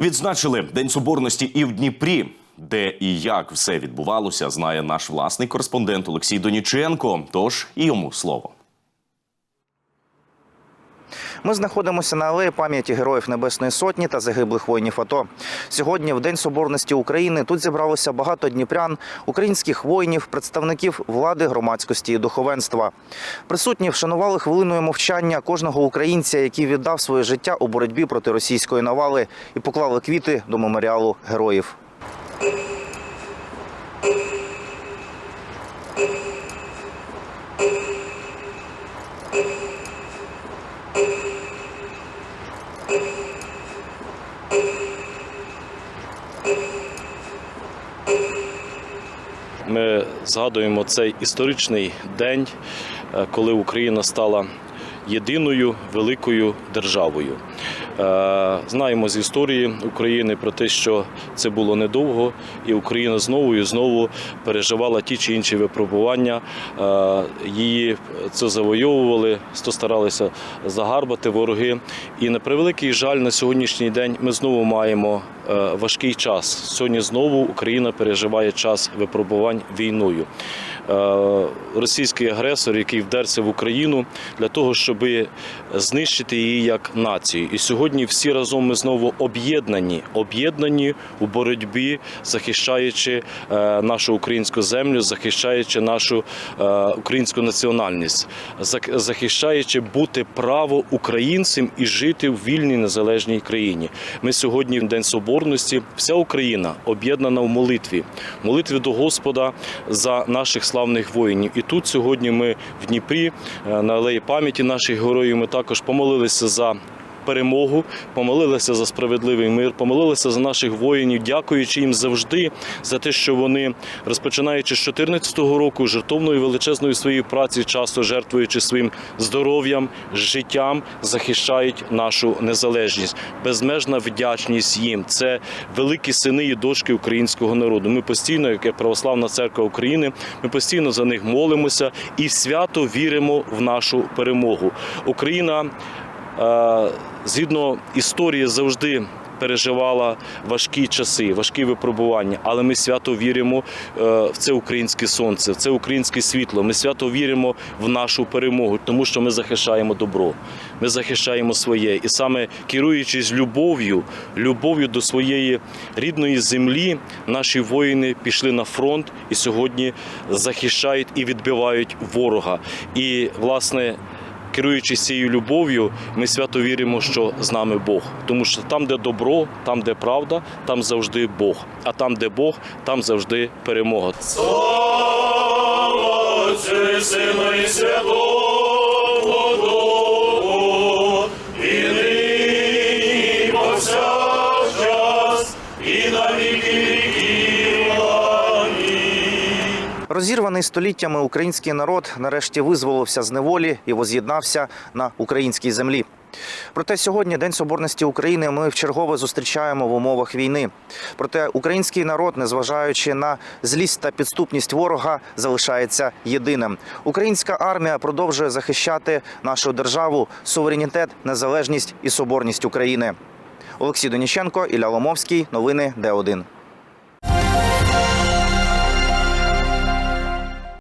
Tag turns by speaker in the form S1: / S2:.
S1: Відзначили День Соборності і в Дніпрі. Де і як все відбувалося, знає наш власний кореспондент Олексій Доніченко. Тож і йому слово.
S2: Ми знаходимося на алеї пам'яті героїв Небесної Сотні та загиблих воїнів АТО. Сьогодні, в День Соборності України, тут зібралося багато дніпрян, українських воїнів, представників влади, громадськості і духовенства. Присутні вшанували хвилиною мовчання кожного українця, який віддав своє життя у боротьбі проти російської навали, і поклали квіти до меморіалу героїв.
S3: Ми згадуємо цей історичний день, е, коли Україна стала єдиною великою державою. Е, Знаємо з історії України про те, що це було недовго, і Україна знову і знову переживала ті чи інші випробування. Е, Її це завойовували, то старалися загарбати вороги. І на превеликий жаль, на сьогоднішній день ми знову маємо важкий час. Сьогодні знову Україна переживає час випробувань війною. Е, Російський агресор, який вдерся в Україну для того, щоб знищити її як націю. І сьогодні всі разом ми знову об'єднані, об'єднані у боротьбі, захищаючи е, нашу українську землю, захищаючи нашу е, українську національність, захищаючи бути право українцям і жити в вільній незалежній країні. Ми сьогодні в День Соборності, вся Україна об'єднана в молитві, молитві до Господа за наших славних воїнів. І тут сьогодні ми в Дніпрі е, на алеї пам'яті наших героїв. Ми також помолилися за. Перемогу, помолилися за справедливий мир, помолилися за наших воїнів, дякуючи їм завжди за те, що вони, розпочинаючи з 2014 року, жертовною величезною своєю праці, часто жертвуючи своїм здоров'ям, життям, захищають нашу незалежність. Безмежна вдячність їм. Це великі сини і дочки українського народу. Ми постійно, як православна церква України, ми постійно за них молимося і свято віримо в нашу перемогу. Україна згідно історії завжди переживала важкі часи, важкі випробування, але ми свято віримо е, в це українське сонце, в це українське світло. Ми свято віримо в нашу перемогу, тому що ми захищаємо добро, ми захищаємо своє. І саме керуючись любов'ю, любов'ю до своєї рідної землі, наші воїни пішли на фронт і сьогодні захищають і відбивають ворога. І власне. Керуючись цією любов'ю, ми свято віримо, що з нами Бог. Тому що там, де добро, там, де правда, там завжди Бог. А там, де Бог, там завжди перемога. Слава Сину і і нині, і на віки
S2: Розірваний століттями український народ нарешті визволився з неволі і воз'єднався на українській землі. Проте сьогодні День Соборності України ми вчергове зустрічаємо в умовах війни. Проте український народ, незважаючи на злість та підступність ворога, залишається єдиним. Українська армія продовжує захищати нашу державу, суверенітет, незалежність і соборність України. Олексій Доніченко, Ілля Ломовський. Новини Д1.